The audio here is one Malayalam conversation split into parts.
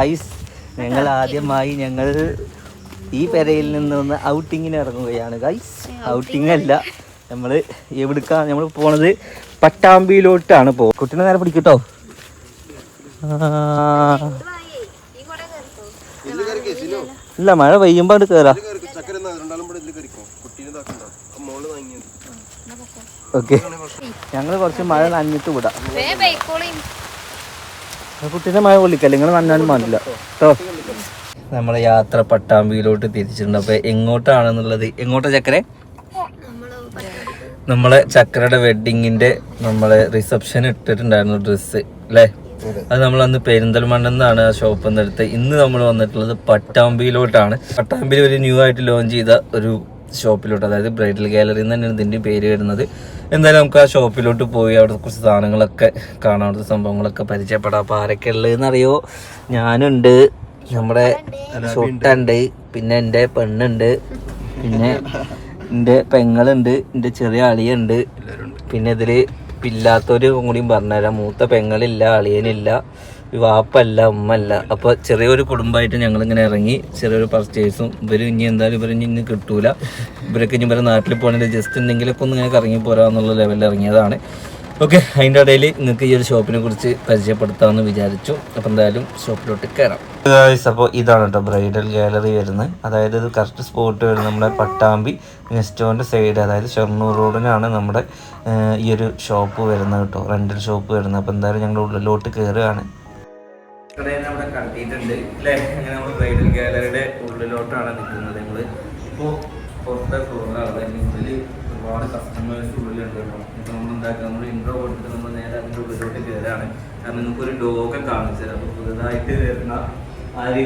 ഗൈസ് ഞങ്ങൾ ആദ്യമായി ഞങ്ങൾ ഈ പെരയിൽ നിന്ന് ഔട്ടിങ്ങിന് ഇറങ്ങുകയാണ് ഗൈസ് ഔട്ടിംഗ് അല്ല. നമ്മൾ എവിടുക്കാണ് നമ്മൾ പോണത് പട്ടാമ്പിയിലോട്ടാണ് പോ കുട്ടീനെ നേരെ പിടിക്കട്ടോ. ഇല്ല മഴ പെയ്യുമ്പോ അത് കേറാ. ഓക്കെ. ഞങ്ങൾ കുറച്ച് മഴ നനഞ്ഞിട്ട് വിടാം. കുട്ടീനെ മഴ കൊള്ളിക്കല്ല നിങ്ങൾ നന്നാലും പാടില്ല കേട്ടോ നമ്മളെ യാത്ര പട്ടാമ്പിയിലോട്ട് തിരിച്ചിട്ടുണ്ട്. അപ്പൊ എങ്ങോട്ടാണെന്നുള്ളത് എങ്ങോട്ടാ ചക്കരെ? നമ്മളെ ചക്കരയുടെ വെഡിങ്ങിന്റെ നമ്മളെ റിസപ്ഷൻ ഇട്ടിട്ടുണ്ടായിരുന്നു ഡ്രസ്സ് അല്ലേ അത് നമ്മൾ അന്ന് പെരിന്തൽമണ്ണെന്നാണ് ആ ഷോപ്പ് എന്നെടുത്ത് ഇന്ന് നമ്മൾ വന്നിട്ടുള്ളത് പട്ടാമ്പിയിലോട്ടാണ്. പട്ടാമ്പിയിൽ ഒരു ന്യൂ ആയിട്ട് ലോഞ്ച് ചെയ്ത ഒരു ഷോപ്പിലോട്ട് അതായത് ബ്രൈഡൽ ഗാലറി എന്ന് തന്നെയാണ് ഇതിന്റെ പേര് വരുന്നത്. എന്തായാലും നമുക്ക് ആ ഷോപ്പിലോട്ട് പോയി അവിടെ കുറച്ച് സാധനങ്ങളൊക്കെ കാണാൻ അവിടുത്തെ സംഭവങ്ങളൊക്കെ പരിചയപ്പെടാം. അപ്പോൾ ആരൊക്കെ ഉള്ളതെന്ന് അറിയോ ഞാനുണ്ട് നമ്മുടെ ഷൊട്ടുണ്ട് പിന്നെ എന്റെ പെണ്ണുണ്ട് പിന്നെ എന്റെ പെങ്ങളുണ്ട് എന്റെ ചെറിയ അളിയുണ്ട് പിന്നെ ഇതിൽ ഇല്ലാത്തവർ കൂടിയും പറഞ്ഞുതരാം. മൂത്ത പെങ്ങളില്ല അളിയനില്ല. വാപ്പല്ല ഉമ്മല്ല. അപ്പൊ ചെറിയൊരു കുടുംബമായിട്ട് ഞങ്ങൾ ഇങ്ങനെ ഇറങ്ങി ചെറിയൊരു പർച്ചേസും ഇവർ ഇനി എന്തായാലും ഇവർ ഇനി കിട്ടൂല. ഇവരൊക്കെ ഇനി ഇവരെ നാട്ടിൽ പോകണമെങ്കിൽ ജസ്റ്റ് എന്തെങ്കിലുമൊക്കെ ഒന്ന് ഇങ്ങനെ ഇറങ്ങി പോരാന്നുള്ള ലെവലിൽ ഇറങ്ങിയതാണ്. ഓക്കെ അതിന്റെ ഇടയിൽ നിങ്ങൾക്ക് ഈ ഒരു ഷോപ്പിനെ കുറിച്ച് പരിചയപ്പെടുത്താമെന്ന് വിചാരിച്ചു. അപ്പോൾ എന്തായാലും ഷോപ്പിലോട്ട് കയറാം അപ്പോൾ ഇതാണ് കേട്ടോ ബ്രൈഡൽ ഗാലറി വരുന്നത്. അതായത് ഇത് കറക്റ്റ് സ്പോട്ട് വരുന്നത് നമ്മുടെ പട്ടാമ്പി നെസ്റ്റോന്റെ സൈഡ് അതായത് ഷൊർണൂർ റോഡിനാണ് നമ്മുടെ ഈ ഒരു ഷോപ്പ് വരുന്നത് കേട്ടോ റെന്റൽ ഷോപ്പ് വരുന്നത്. അപ്പോൾ എന്തായാലും ഞങ്ങൾ ഉള്ളിലോട്ട് കയറുകയാണ് നമ്മുടെ കണ്ടിട്ടുണ്ട് അല്ലേ അങ്ങനെ നമ്മൾ ബ്രൈഡൽ ഗാലറിയുടെ ഉള്ളിലോട്ടാണ് നിൽക്കുന്നത് നമ്മൾ ഇപ്പോൾ പുറത്തെ ഫ്ലോറിലാണ് ഉള്ളിൽ ഒരുപാട് കസ്റ്റമേഴ്സ് ഉള്ളിലുണ്ട് കേട്ടോ. ഇപ്പോൾ നമ്മൾ എന്താക്കുക? നമ്മൾ ഇൻട്രോ കൊടുത്തിട്ട് നമ്മൾ നേരെ അതിന്റെ ഉള്ളിലോട്ട് കയറാണ് കാരണം നമുക്കൊരു ഡോഗൊക്കെ കാണിച്ചത് അപ്പോൾ പുതുതായിട്ട് വരുന്ന ആര്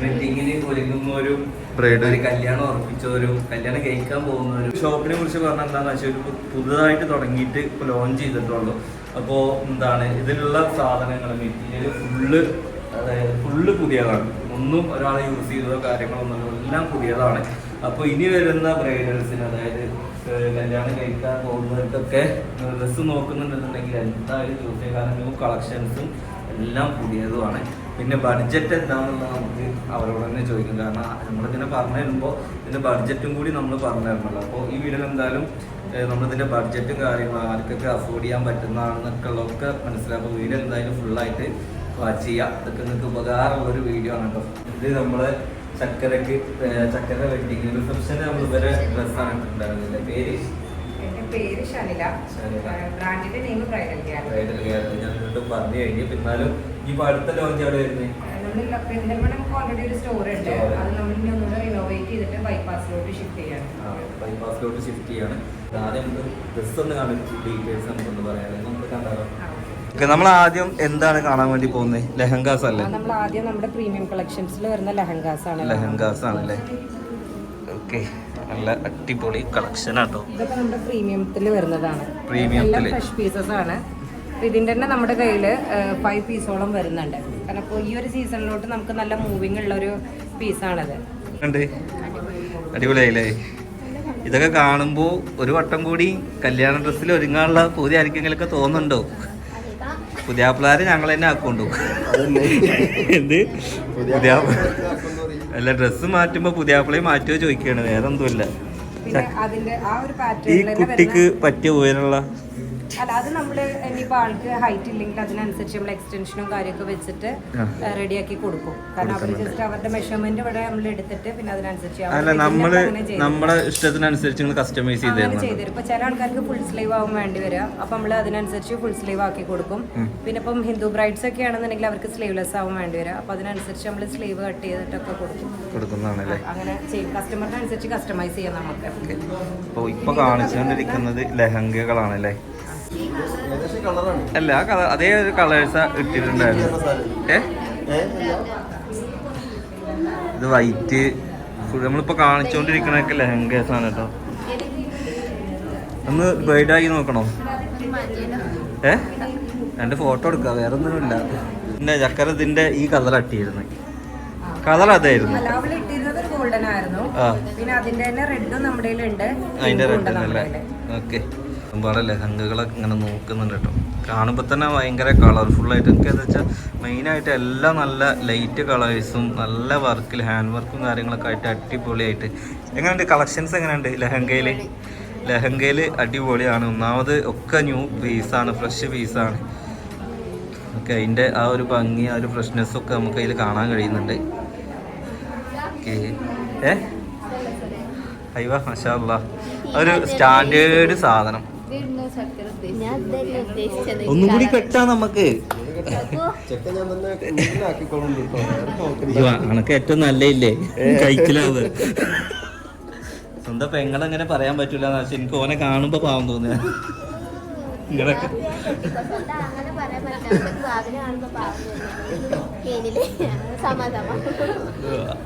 വെഡിങ്ങിന് ഒരുങ്ങുന്ന ഒരു ഒരു കല്യാണം ഉറപ്പിച്ചവരും കല്യാണം കഴിക്കാൻ പോകുന്നവരും. ഷോപ്പിനെ കുറിച്ച് പറഞ്ഞാൽ എന്താണെന്ന് വെച്ചാൽ ഒരു പുതുതായിട്ട് തുടങ്ങിയിട്ട് ഇപ്പോൾ ലോഞ്ച് ചെയ്തിട്ടുള്ളൂ. അപ്പോൾ എന്താണ് ഇതിലുള്ള സാധനങ്ങൾ മെറ്റീരിയൽ ഫുള്ള് അതായത് ഫുള്ള് പുതിയതാണ്. ഒന്നും ഒരാൾ യൂസ് ചെയ്തതോ കാര്യങ്ങളൊന്നും എല്ലാം പുതിയതാണ്. അപ്പോൾ ഇനി വരുന്ന ബ്രൈഡൽസിന് അതായത് കല്യാണം കഴിക്കാൻ പോകുന്നവർക്കൊക്കെ ഡ്രസ്സ് നോക്കുന്നുണ്ടെന്നുണ്ടെങ്കിൽ എന്തായാലും യൂസ് ചെയ്യാൻ ന്യൂ കളക്ഷൻസും എല്ലാം പുതിയതുമാണ്. പിന്നെ ബഡ്ജറ്റ് എന്താണെന്ന് നമുക്ക് അവരോട് തന്നെ ചോദിക്കും. കാരണം നമ്മളിങ്ങനെ പറഞ്ഞു തരുമ്പോൾ ഇതിന്റെ ബഡ്ജറ്റും കൂടി നമ്മൾ പറഞ്ഞു തരണമല്ലോ അപ്പോൾ ഈ വീഡിയോയിൽ എന്തായാലും നമ്മളിതിന്റെ ബഡ്ജറ്റും കാര്യങ്ങളും ആർക്കൊക്കെ അഫോർഡ് ചെയ്യാൻ പറ്റുന്നതാണെന്നൊക്കെ ഉള്ളതൊക്കെ മനസ്സിലാക്കും. വീഡിയോ എന്തായാലും ഫുള്ളായിട്ട് വാച്ച് ചെയ്യുക ഇതൊക്കെ നിങ്ങൾക്ക് ഉപകാരമുള്ള ഒരു വീഡിയോ ആണ് കേട്ടോ. ഇത് നമ്മൾ ചക്കരക്ക് ചക്കര വെഡിങ് റിസപ്ഷന് നമ്മൾ ഇവരെ ഡ്രസ്സാണ് ഉണ്ടായിരുന്നില്ല പേര് പേര് ഷനില. ബ്രാൻഡിന്റെ name bridal can bridal gallery ഞാൻ വീണ്ടും പറഞ്ഞു കഴിഞ്ഞു. എന്നാലും ഇപ്പൊ അടുത്ത ലോഞ്ച് എവിടെ വരുന്നത് നമ്മൾ പെരിന്തൽമണ്ണ നമുക്ക് ഓൾറെഡി ഒരു സ്റ്റോർ ഉണ്ട്. Store. അത് നമ്മൾ ഇനി ഒന്നുകൂടെ റിനോവേറ്റ് ചെയ്തിട്ട് ബൈപ്പാസിലോട്ട് ഷിഫ്റ്റ് ചെയ്യാണ്. ബൈപ്പാസിലോട്ട് ഷിഫ്റ്റ് ചെയ്യാണ്. ആദ്യം നമുക്ക് ഡ്രസ് ഒന്ന് കാണും ഡീറ്റെയിൽസ് നമുക്കൊന്ന് പറയാം. നമുക്ക് കണ്ടാലോ നമ്മൾ ആദ്യം എന്താണ് കാണാൻ വേണ്ടി പോകുന്നത് ലെഹങ്കാസ് അല്ലേ? നമ്മൾ ആദ്യം നമ്മുടെ പ്രീമിയം കളക്ഷൻസിൽ വരുന്ന ലെഹങ്കാസ് ആണ്. ലെഹങ്കാസ് ആണല്ലേ? ഓക്കെ. നല്ല അടിപൊളി കളക്ഷൻ ആട്ടോ ഇതൊക്കെ നമ്മുടെ പ്രീമിയത്തിൽ വരുന്നതാണ്. ഫ്രഷ് പീസസ് ആണ്. ഇതിന്റെ തന്നെ നമ്മുടെ കയ്യിൽ ഫൈവ് പീസോളം വരുന്നുണ്ട്. കാരണം ഇപ്പോൾ ഈ ഒരു സീസണിലോട്ട് നമുക്ക് നല്ല മൂവിങ് ഉള്ള ഒരു പീസാണത് അടിപൊളിയായില്ലേ? ഇതൊക്കെ കാണുമ്പോൾ ഒരു വട്ടം കൂടി കല്യാണ ഡ്രസ്സിൽ ഒരുങ്ങാനുള്ള പൂതി ആർക്കെങ്കിലൊക്കെ തോന്നുന്നുണ്ടോ? പുതിയ പിള്ളേരെ ഞങ്ങൾ തന്നെ ആക്കൊണ്ടു എന്ത്? പുതിയ അല്ല ഡ്രസ്സ് മാറ്റുമ്പോ പുതിയ പിള്ളയെ മാറ്റുമോ ചോദിക്കുകയാണ് വേറെ ഒന്നുമില്ല പിന്നെ അതിന്റെ ആ ഒരു ഈ കുട്ടിക്ക് പറ്റിയ ഉയരമുള്ള അല്ല അത് നമ്മൾ ഇനിയിപ്പോൾ ആൾക്ക് ഹൈറ്റ് ഇല്ലെങ്കിൽ അതിനനുസരിച്ച് നമ്മൾ എക്സ്റ്റൻഷനും കാര്യമൊക്കെ വെച്ചിട്ട്. റെഡിയാക്കി കൊടുക്കും. കാരണം അവർ ജസ്റ്റ് അവരുടെ മെഷർമെന്റ് ഇവിടെ നമ്മൾ എടുത്തിട്ട് പിന്നെ അതിനനുസരിച്ച് അല്ല നമ്മൾ നമ്മുടെ ഇഷ്ടത്തിനനുസരിച്ച് കസ്റ്റമൈസ് ചെയ്തു ഇപ്പൊ ചില ആൾക്കാർക്ക് ഫുൾ സ്ലീവ് ആവും വേണ്ടി വരിക. അപ്പൊ നമ്മൾ അതിനനുസരിച്ച് ഫുൾ സ്ലീവ് ആക്കി കൊടുക്കും. പിന്നെ ഇപ്പം ഹിന്ദു ബ്രൈഡ്സ് ഒക്കെ ആണെന്നുണ്ടെങ്കിൽ അവർക്ക് സ്ലീവ്ലെസ് ആവും വേണ്ടി വരിക. അപ്പൊ അതിനനുസരിച്ച് നമ്മൾ സ്ലീവ് കട്ട് ചെയ്തിട്ടൊക്കെ കൊടുക്കും. അങ്ങനെ ചെയ്യും. കസ്റ്റമറിനനുസരിച്ച് കസ്റ്റമൈസ് ചെയ്യാം നമുക്ക്. ഇപ്പൊ കാണിച്ചുകൊണ്ടിരിക്കുന്നത് ലഹങ്കകളാണല്ലേ? അല്ല ആ കളർ അതേ ഒരു കളേഴ്സ് ഇട്ടിട്ടുണ്ടായിരുന്നു ഏ? ഇത് വൈറ്റ്. നമ്മളിപ്പോ കാണിച്ചോണ്ടിരിക്കണൊക്കെ ലെഹങ്കേഴ്സ് ആണ് കേട്ടോ. ഒന്ന് ബ്രൈഡാക്കി നോക്കണോ? ഏ? രണ്ട് ഫോട്ടോ എടുക്കുക വേറെ ഒന്നുമില്ല പിന്നെ ചക്കര ഇതിന്റെ ഈ കളർ അട്ടിയിരുന്നു. കളർ അതായിരുന്നു. അല്ല അവൾ ഇട്ടിരുന്നത് ഗോൾഡൻ ആയിരുന്നു. ആ. പിന്നെ അതിന്റെ തന്നെ റെഡും നമ്മുടെ ഉണ്ട് അതിന്റെ റെഡ് അല്ലേ ഓക്കെ. ഒരുപാട് ലഹങ്കകളൊക്കെ ഇങ്ങനെ നോക്കുന്നുണ്ട് കേട്ടോ. കാണുമ്പോൾ തന്നെ ഭയങ്കര കളർഫുള്ളായിട്ട് എനിക്ക് എന്താ വെച്ചാൽ മെയിനായിട്ട് എല്ലാം നല്ല ലൈറ്റ് കളേഴ്സും നല്ല വർക്കിൽ ഹാൻഡ് വർക്കും കാര്യങ്ങളൊക്കെ ആയിട്ട് അടിപൊളിയായിട്ട്. എങ്ങനെയുണ്ട്? കളക്ഷൻസ് എങ്ങനെയുണ്ട്? ലഹങ്കയിൽ ലഹങ്കയിൽ അടിപൊളിയാണ്. ഒന്നാമത് ഒക്കെ ന്യൂ പീസാണ് ഫ്രഷ് പീസാണ് ഓക്കെ അതിന്റെ ആ ഒരു ഭംഗി ആ ഒരു ഫ്രഷ്നെസ്സൊക്കെ നമുക്ക് അതിൽ കാണാൻ കഴിയുന്നുണ്ട്. ഓക്കെ. ഏ? അയ്യോ മഷാ. ഒരു സ്റ്റാൻഡേർഡ് സാധനം. ഒന്നും കൂടി കെട്ടാ നമുക്ക്. അനക്ക് ഏറ്റവും നല്ലയില്ലേ? കഴിക്കലാവ്. സ്വന്തം പെങ്ങളെങ്ങനെ പറയാൻ പറ്റൂലെന്ന് വെച്ചാൽ എനിക്ക് ഓനെ കാണുമ്പോ പാവം തോന്നുക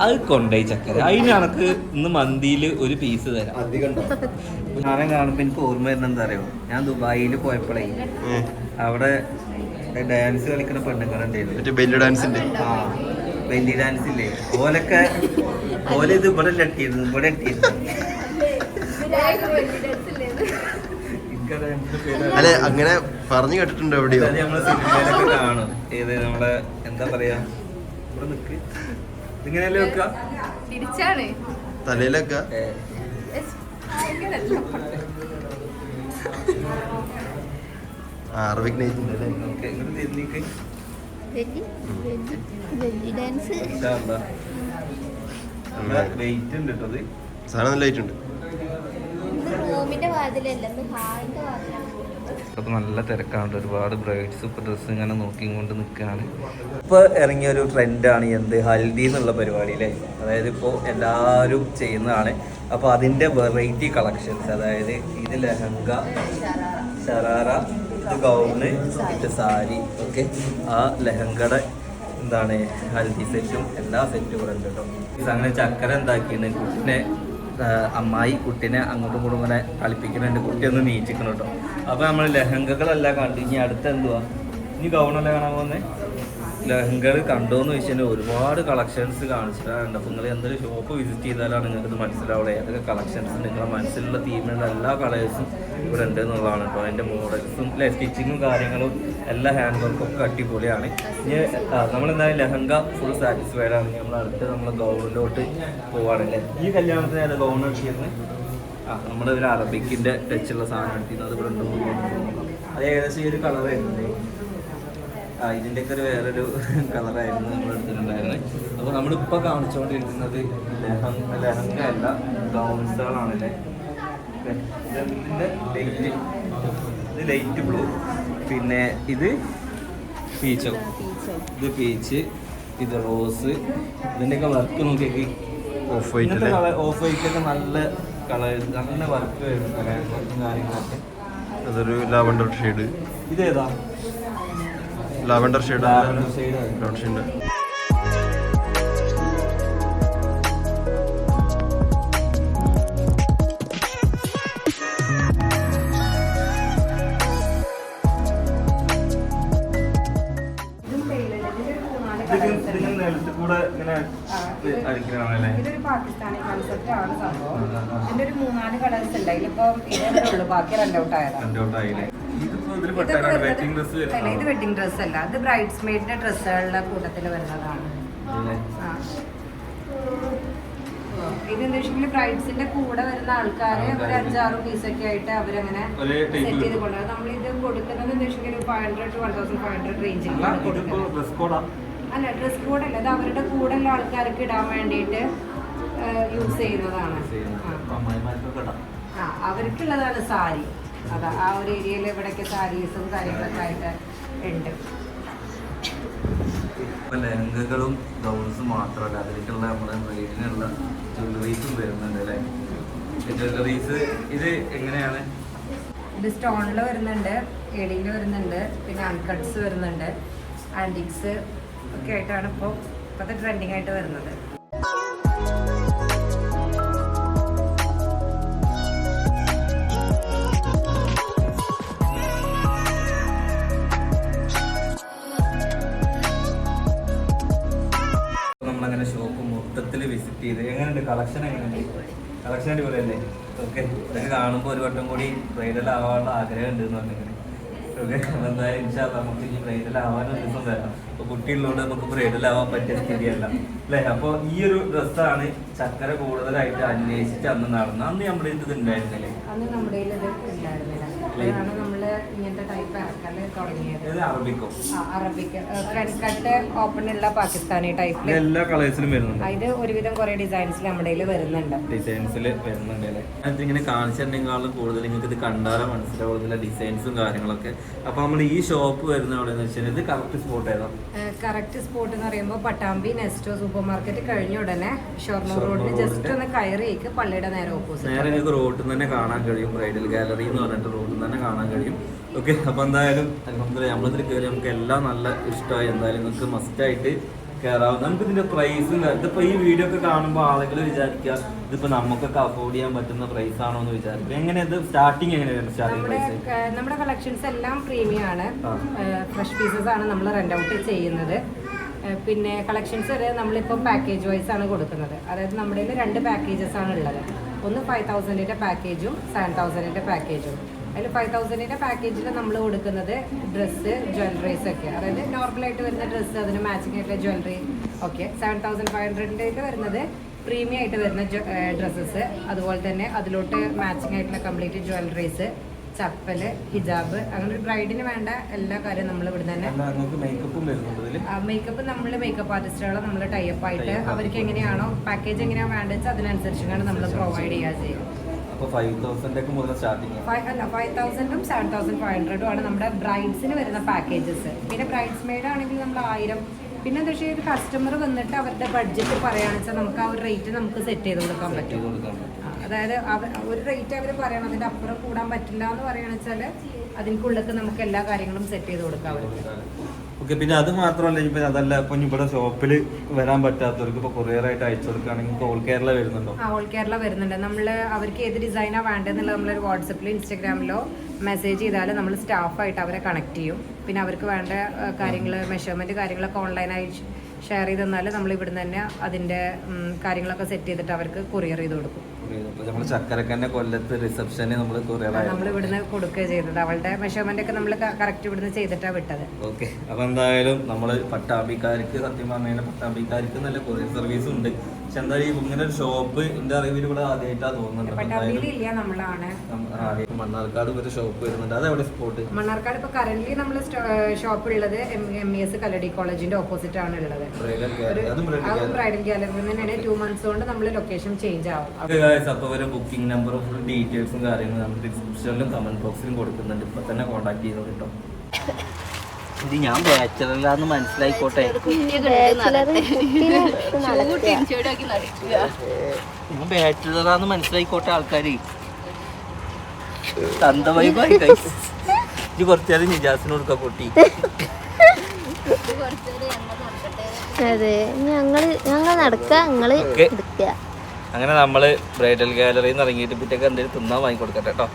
അത് കൊണ്ടേ ചക്കര. അതിന് എനക്ക് ഇന്ന് മന്തിയിൽ ഒരു പീസ് തരാം? ഞാനെ കാണുമ്പോ എനിക്ക് ഓർമ്മ വരുന്ന എന്താ അറിയോ ഞാൻ ദുബായിൽ പോയപ്പോഴേ അവിടെ ഡാൻസ് കളിക്കുന്ന പെണ്ണുങ്ങളുണ്ടായിരുന്നു ബെല്ലി ഡാൻസിന്റെ ആ ബെല്ലി ഡാൻസ് ഇല്ലേ? ഓലൊക്കെ ഓല ഇത് ഇവിടെ ഇവിടെ എത്തിയിരുന്നു? അല്ലെ അങ്ങനെ പറഞ്ഞു കേട്ടിട്ടുണ്ടോ എവിടെയോ? കാണും. ഏത് നമ്മളെ എന്താ പറയാ? ഇങ്ങനെയല്ലേ വെക്ക? തിരിച്ചാണ്. തലയിലൊക്കെ? Arabic dance. വെയിറ്റ് ഉണ്ട് അത് സാധനം നല്ല ലൈറ്റ് ഉണ്ട്. റൂമിന്റെ വാതിലല്ല? ഹാളിന്റെ വാതിലാണ്. ഇപ്പൊ നല്ല തിരക്കാണ് ഒരുപാട് ബ്രൈഡ്സ് ഇപ്പൊ ഡ്രസ്സ് ഇങ്ങനെ നോക്കിക്കൊണ്ട് നിൽക്കുകയാണ് ഇപ്പൊ ഇറങ്ങിയ ഒരു ട്രെൻഡ് ആണ് എന്ത് ഹൽദി എന്നുള്ള പരിപാടി അല്ലേ? അതായത് ഇപ്പോൾ എല്ലാവരും ചെയ്യുന്നതാണ്. അപ്പോൾ അതിന്റെ വെറൈറ്റി കളക്ഷൻസ് അതായത് ഇത് ലഹങ്ക ഷറാറ ഇത് ഗൗണ് ഇത് സാരി ഓക്കെ ആ ലഹങ്കയുടെ എന്താണ് ഹൽദി സെറ്റും എല്ലാ സെറ്റും ഇവിടെ ഉണ്ട് കേട്ടോ. അങ്ങനെ ചക്കര എന്താക്കിയാണ് കുട്ടിനെ അമ്മായി കുട്ടീനെ അങ്ങോട്ടും ഇങ്ങോട്ടും ഇങ്ങനെ കളിപ്പിക്കുന്നുണ്ട്. കുട്ടി ഒന്ന് നീച്ചിക്കണം കേട്ടോ അപ്പൊ നമ്മൾ ലഹങ്കകളെല്ലാം കണ്ടു. ഇനി അടുത്ത് എന്തുവാ ഇനി ഗൗണല്ലേ കാണാൻ പോകുന്നത് ലഹങ്കകൾ കണ്ടോന്ന് വെച്ചാൽ ഒരുപാട് കളക്ഷൻസ് കാണിച്ചിട്ടുണ്ട് അപ്പം നിങ്ങൾ എന്തൊരു ഷോപ്പ് വിസിറ്റ് ചെയ്താലാണ് നിങ്ങൾക്ക് ഇത് മനസ്സിലാവുള്ളൂ ഏതൊക്കെ കളക്ഷൻസ് നിങ്ങളുടെ മനസ്സിലുള്ള തീമിലുള്ള എല്ലാ കളേഴ്സും ഇവിടെ ഉണ്ട് എന്നുള്ളതാണ് കേട്ടോ. അതിന്റെ മോഡൽസും അല്ലെ സ്റ്റിച്ചിങ്ങും കാര്യങ്ങളും എല്ലാ ഹാൻഡ് വർക്കും ഒക്കെ അടിപൊളിയാണ്. ഇനി നമ്മളെന്തായാലും ലെഹങ്ക ഫുൾ സാറ്റിസ്ഫൈഡ് ആണ്. നമ്മൾ അടുത്ത് നമ്മൾ ഗൗണിലോട്ട് പോവാണല്ലേ? ഈ കല്യാണത്തിന് ഏതാ ഗൗൺ എടുത്തിരുന്നത് ആ നമ്മുടെ ഒരു അറബിക്കിന്റെ ടച്ചുള്ള സാധനം എടുത്തിരുന്നത് അത് ഇവിടെ ഉണ്ടോ അത് ഏകദേശം ഈ ഒരു കളറായിരുന്നു ആ ഇതിന്റെയൊക്കെ ഒരു വേറൊരു കളറായിരുന്നു നമ്മൾ എടുത്തിട്ടുണ്ടായിരുന്നത്. അപ്പോൾ നമ്മളിപ്പോൾ കാണിച്ചുകൊണ്ടിരിക്കുന്നത് ലെഹങ്ക ലഹങ്ക അല്ല ഗൗൺസുകളാണല്ലേ ഇതിന്റെ ലൈറ്റ്? ഇത് ലൈറ്റ് ബ്ലൂ. പിന്നെ ഇത് പീച്ചോ? ഇത് പീച്ച് ഇത് റോസ്. ഇതിന്റെയൊക്കെ വർക്ക് നോക്കിയേക്ക്. ഓഫ് വൈറ്റ് ഓഫ് വൈറ്റ് ഒക്കെ നല്ല കളർ നല്ല വർക്ക് വരുന്നുണ്ട് വർക്കും കാര്യങ്ങളൊക്കെ. അതൊരു ലാവണ്ടർ ഷെയ്ഡ്. ഇതേതാ? Lavender shade. ബ്രൗൺ ഷെയ്ഡ് ഇതൊരു പാകിസ്ഥാനി കൺസെപ്റ്റ് ആണ് സംഭവം. ഇതിന്റെ ഒരു മൂന്നാൽ കളേഴ്സ് ഉണ്ട്. ഇപ്പൊ ഇതേ ഉള്ളൂ. ബാക്കി റൺഔട്ട് ആയതാണ്. അല്ല ഇത് വെഡിങ് ഡ്രസ് അല്ല. അത് ബ്രൈഡ്സ് മെയ്ഡിന്റെ ഡ്രസ്സുകളുടെ കൂട്ടത്തിൽ വരുന്നതാണ്. ഇതെന്താ വെച്ചാൽ ബ്രൈഡ്സിന്റെ കൂടെ വരുന്ന ആൾക്കാര് ഒരു അഞ്ചാറ് പീസൊക്കെ ആയിട്ട് അവരങ്ങനെ സെറ്റ് ചെയ്ത് കൊണ്ടുവരും. നമ്മൾ ഇത് കൊടുക്കുന്നത് എന്താ വെച്ചാൽ five hundred to one thousand five hundred റേഞ്ചിലാണ് കൊടുക്കുന്നത് അല്ല ഡ്രസ് കോഡ് അല്ല ഇത് അവരുടെ കൂടെ ഉള്ള ആൾക്കാർക്ക് ഇടാൻ വേണ്ടിയിട്ട് യൂസ് ചെയ്യുന്നതാണ്. അവർക്കുള്ളതാണ് സാരി. അതാ ആ ഒരു ഏരിയയിൽ ഇവിടെയൊക്കെ സാരീസും കാര്യങ്ങളൊക്കെ ആയിട്ട് ഉണ്ട്. ഇപ്പൊ ലഹങ്കകളും ഗൗൺസും മാത്രമല്ല അതിലേക്കുള്ള നമ്മുടെ ബ്രൈഡിനുള്ള ജ്വല്ലറീസും വരുന്നുണ്ട് അല്ലേ? ജ്വല്ലറീസ് ഇത് എങ്ങനെയാണ്? ഇത് സ്റ്റോണിൽ വരുന്നുണ്ട് എഡിയിൽ വരുന്നുണ്ട് പിന്നെ അൺകട്ട്സ് വരുന്നുണ്ട് ആന്റിക്സ് ഒക്കെ ആയിട്ടാണ് ഇപ്പോൾ ഇപ്പോഴത്തെ ട്രെൻഡിങ് ആയിട്ട് വരുന്നത്. കളക്ഷൻ എങ്ങനെയുണ്ട് കളക്ഷൻ അടിപൊളിയല്ലേ? ഓക്കെ ഇതൊക്കെ കാണുമ്പോൾ ഒരു വട്ടം കൂടി ബ്രൈഡൽ ആവാനുള്ള ആഗ്രഹം ഉണ്ട് എന്ന് പറഞ്ഞിങ്ങനെ. ഓക്കെ എന്തായാലും നമുക്ക് ഇനി ബ്രൈഡൽ ഒരു ദിവസം അപ്പോൾ കുട്ടിയുള്ളതുകൊണ്ട് നമുക്ക് ബ്രൈഡൽ ആവാൻ പറ്റിയ സ്ഥിതിയല്ല. അല്ലേ? അപ്പോൾ ഈ ഒരു ഡ്രസ്സാണ് ചക്കര കൂടുതലായിട്ട് അന്വേഷിച്ച് അന്ന് നടന്നത്. അന്ന് നമ്മുടെ ഇത് ഉണ്ടായിരുന്നില്ലേ? അന്ന് നമ്മുടെ ഇങ്ങനത്തെ ടൈപ്പ് ഇറക്കൽ തുടങ്ങിയത്? അറബിക്കോ. കട്ട് ഓപ്പൺ ഉള്ള പാകിസ്ഥാനി ടൈപ്പ് ടൈപ്പിൽ എല്ലാ കളേഴ്സിലും വരുന്നുണ്ട്. ഇത് ഒരുവിധം കുറെ ഡിസൈൻസിൽ നമ്മുടെ കയ്യിൽ വരുന്നുണ്ട്. ഡിസൈൻസിൽ വരുന്നുണ്ട് അല്ലേ? കാണിച്ചിട്ടുണ്ടെങ്കിലും കൂടുതൽ നിങ്ങൾക്ക് ഇത് കണ്ടാലും മനസ്സിലാവുന്നില്ല ഡിസൈൻസും കാര്യങ്ങളൊക്കെ. അപ്പൊ നമ്മൾ ഈ ഷോപ്പ് വരുന്ന എവിടെയെന്ന് വെച്ചാൽ ഇത് കറക്റ്റ് സ്പോട്ട് ഏതാ? കറക്റ്റ് സ്പോട്ട് എന്ന് പറയുമ്പോൾ പട്ടാമ്പി നെസ്റ്റോ സൂപ്പർ മാർക്കറ്റ് കഴിഞ്ഞ ഉടനെ ഷൊർണൂർ റോഡിൽ ജസ്റ്റ് ഒന്ന് കയറിയേക്ക് പള്ളിയുടെ നേരെ ഓപ്പോസിറ്റ് നേരെ നിങ്ങൾക്ക് റോഡിൽ തന്നെ കാണാൻ കഴിയും. ബ്രൈഡൽ ഗാലറി എന്ന് പറഞ്ഞിട്ട് റോഡിൽ തന്നെ കാണാൻ കഴിയും. ഓക്കെ അപ്പൊ എന്തായാലും അലഹമ്മദില്ല നമ്മളിതിൽ കയറി നമുക്ക് എല്ലാം നല്ല ഇഷ്ടമായി. എന്തായാലും നിങ്ങൾക്ക് മസ്റ്റ് ആയിട്ട് കയറാവും നമുക്ക് ഇതിന്റെ പ്രൈസും ഇതിപ്പോ ഈ വീഡിയോ ഒക്കെ കാണുമ്പോൾ ആളുകൾ വിചാരിക്കുക ഇതിപ്പോ നമുക്കൊക്കെ അഫോർഡ് ചെയ്യാൻ പറ്റുന്ന പ്രൈസ് ആണോ എന്ന് വിചാരിക്കും എങ്ങനെ ഇത് സ്റ്റാർട്ടിങ് എങ്ങനെയാണ് സ്റ്റാർട്ടിങ് നമ്മുടെ പ്രൈസ് നമ്മുടെ കളക്ഷൻസ് എല്ലാം പ്രീമിയം ആണ്. ഫ്രഷ് പീസസ് ആണ് നമ്മൾ റെന്റ് ഔട്ട് ചെയ്യുന്നത്. പിന്നെ കളക്ഷൻസ് വരെ നമ്മളിപ്പോൾ പാക്കേജ് വൈസ് ആണ് കൊടുക്കുന്നത്. അതായത് നമ്മുടെ രണ്ട് പാക്കേജസ് ആണ് ഉള്ളത്. ഒന്ന് ഫൈവ് തൗസൻഡിന്റെ പാക്കേജും സെവൻ തൗസൻഡിന്റെ പാക്കേജും അതിൽ ഫൈവ് തൗസൻഡിന്റെ പാക്കേജിൽ നമ്മൾ കൊടുക്കുന്നത് ഡ്രസ്സ് ജ്വല്ലറീസ് ഒക്കെ. അതായത് നോർമലായിട്ട് വരുന്ന ഡ്രസ്സ് അതിന് മാച്ചിങ് ആയിട്ടുള്ള jewellery okay seven thousand five ഹൺഡ്രഡിന്റെയൊക്കെ വരുന്നത് പ്രീമിയം ആയിട്ട് വരുന്ന ഡ്രസ്സസ് അതുപോലെ തന്നെ അതിലോട്ട് മാച്ചിങ് ആയിട്ടുള്ള കംപ്ലീറ്റ് ജ്വല്ലറീസ് ചപ്പൽ ഹിജാബ്. അങ്ങനെ ഒരു ബ്രൈഡിന് വേണ്ട എല്ലാ കാര്യവും നമ്മൾ ഇവിടെ തന്നെ മേക്കപ്പും നമ്മൾ മേക്കപ്പ് ആർട്ടിസ്റ്റുകളെ നമ്മൾ ടൈപ്പ് ആയിട്ട് അവർക്ക് എങ്ങനെയാണോ പാക്കേജ് എങ്ങനെയാണോ വേണ്ടത് അതിനനുസരിച്ചാണ് നമ്മൾ പ്രൊവൈഡ് ചെയ്യുക ചെയ്യുക അപ്പൊ ഫൈവ് തൗസൻഡ് ഒക്കെ മുതൽ സ്റ്റാർട്ടിങ് അല്ല ഫൈവ് തൗസൻഡും സെവൻ തൗസൻഡ് ഫൈവ് ഹൺഡ്രഡും ആണ് നമ്മുടെ ബ്രൈഡ്സിന് വരുന്ന പാക്കേജസ് പിന്നെ ബ്രൈഡ്സ് മെയ്ഡ് ആണെങ്കിൽ നമ്മൾ ആയിരം. പിന്നെ എന്താ വെച്ചാൽ കസ്റ്റമർ വന്നിട്ട് അവരുടെ ബഡ്ജറ്റ് പറയുകയാണെന്ന് വെച്ചാൽ നമുക്ക് ആ ഒരു റേറ്റ് നമുക്ക് സെറ്റ് ചെയ്ത് കൊടുക്കാൻ പറ്റും. അതായത് അവർ ഒരു റേറ്റ് അവർ പറയണം. അതിന്റെ അപ്പുറം കൂടാൻ പറ്റില്ല എന്ന് പറയുകയാണെന്ന് വെച്ചാൽ അതിന്റെ ഉള്ളിലേക്ക് നമുക്ക് എല്ലാ കാര്യങ്ങളും സെറ്റ് ചെയ്ത് കൊടുക്കാം അവർക്ക്. ഓക്കെ പിന്നെ അത് മാത്രമല്ല ഇപ്പൊ അതല്ല ഇപ്പൊ ഇവിടെ ഷോപ്പിൽ വരാൻ പറ്റാത്തവർക്ക് ഇപ്പൊ കൊറിയറായിട്ട് അയച്ചു കൊടുക്കുകയാണെങ്കിൽ ഓൾ കേരള വരുന്നുണ്ടോ? ആ ഓൾ കേരള വരുന്നുണ്ട്. നമ്മൾ അവർക്ക് ഏത് ഡിസൈനാണ് വേണ്ടതെന്നുള്ളത് നമ്മളൊരു വാട്സപ്പിലോ ഇൻസ്റ്റാഗ്രാമിലോ മെസ്സേജ് ചെയ്താൽ നമ്മൾ സ്റ്റാഫായിട്ട് അവരെ കണക്ട് ചെയ്യും. പിന്നെ അവർക്ക് വേണ്ട കാര്യങ്ങൾ മെഷർമെന്റ് കാര്യങ്ങളൊക്കെ ഓൺലൈനായി ഷെയർ ചെയ്ത് തന്നാൽ നമ്മൾ ഇവിടുന്ന് തന്നെ അതിന്റെ കാര്യങ്ങളൊക്കെ സെറ്റ് ചെയ്തിട്ട് അവർക്ക് കൊറിയർ ചെയ്ത് കൊടുക്കും. നമ്മൾ ചക്കരക്കന്നെ കൊല്ലത്ത് റിസപ്ഷന് നമ്മൾ നമ്മൾ ഇവിടുന്ന് കൊടുക്കുക ചെയ്തത്. അവളുടെ മെഷർമെന്റ് ഒക്കെ നമ്മൾ കറക്റ്റ് ഇവിടുന്ന് ചെയ്തിട്ടാണ് വിട്ടത്. ഓക്കെ അപ്പൊ എന്തായാലും നമ്മൾ പട്ടാമ്പിക്കാർക്ക് സത്യം പറഞ്ഞാൽ പട്ടാമ്പിക്കാർക്ക് നല്ല കൊറിയർ സർവീസ് ഉണ്ട്. പക്ഷെ എന്തായാലും ഇങ്ങനെ ഒരു ഷോപ്പ് എന്റെ അറിവിൽ ഇവിടെ ആദ്യമായിട്ടാ തോന്നുന്നുണ്ട്. മണ്ണാർക്കാട് ഒരു ഷോപ്പ് വരുന്നുണ്ട്. അതെവിടെ സ്പോട്ട് മണ്ണാർക്കാട് ഇപ്പോൾ കറന്റ് നമ്മൾ ഷോപ്പ് ഉള്ളത് എം ഇ എസ് കല്ലടി കോളേജിന്റെ ഓപ്പോസിറ്റ് ആണ് ഉള്ളത് ബ്രൈഡൽ ഗ്യാലറി അതും അതും തന്നെയാണ് ടു മന്ത്സ് കൊണ്ട് നമ്മൾ ലൊക്കേഷൻ ചേഞ്ച് ആവും. അപ്പോൾ ഒരു ബുക്കിംഗ് നമ്പറും ഫുൾ ഡീറ്റെയിൽസും കാര്യങ്ങളും നമ്മൾ ഡിസ്ക്രിപ്ഷനിലും കമന്റ് ബോക്സിലും കൊടുക്കുന്നുണ്ട്. ഇപ്പൊ തന്നെ കോൺടാക്ട് ചെയ്തോ കേട്ടോ ഇത് ഞാൻ ബാച്ചലറാന്ന് മനസ്സിലായിക്കോട്ടെ. ഞാൻ ബാച്ചലറാന്ന് മനസ്സിലായിക്കോട്ടെ ആൾക്കാര്. തന്തമായി ഗൈസ് ഇത് കുറച്ചേരം നിജാസിന് കൊടുക്കാൻ പൊട്ടി അതെ ഞങ്ങൾ ഞങ്ങൾ നടക്ക ഞങ്ങൾ എടുക്കുക അങ്ങനെ നമ്മൾ ബ്രൈഡൽ ഗാലറിയിൽ നിന്ന് ഇറങ്ങിയിട്ട് പിറ്റേക്ക് എന്തെങ്കിലും തിന്നാൻ വാങ്ങി കൊടുക്കട്ടെ കേട്ടോ.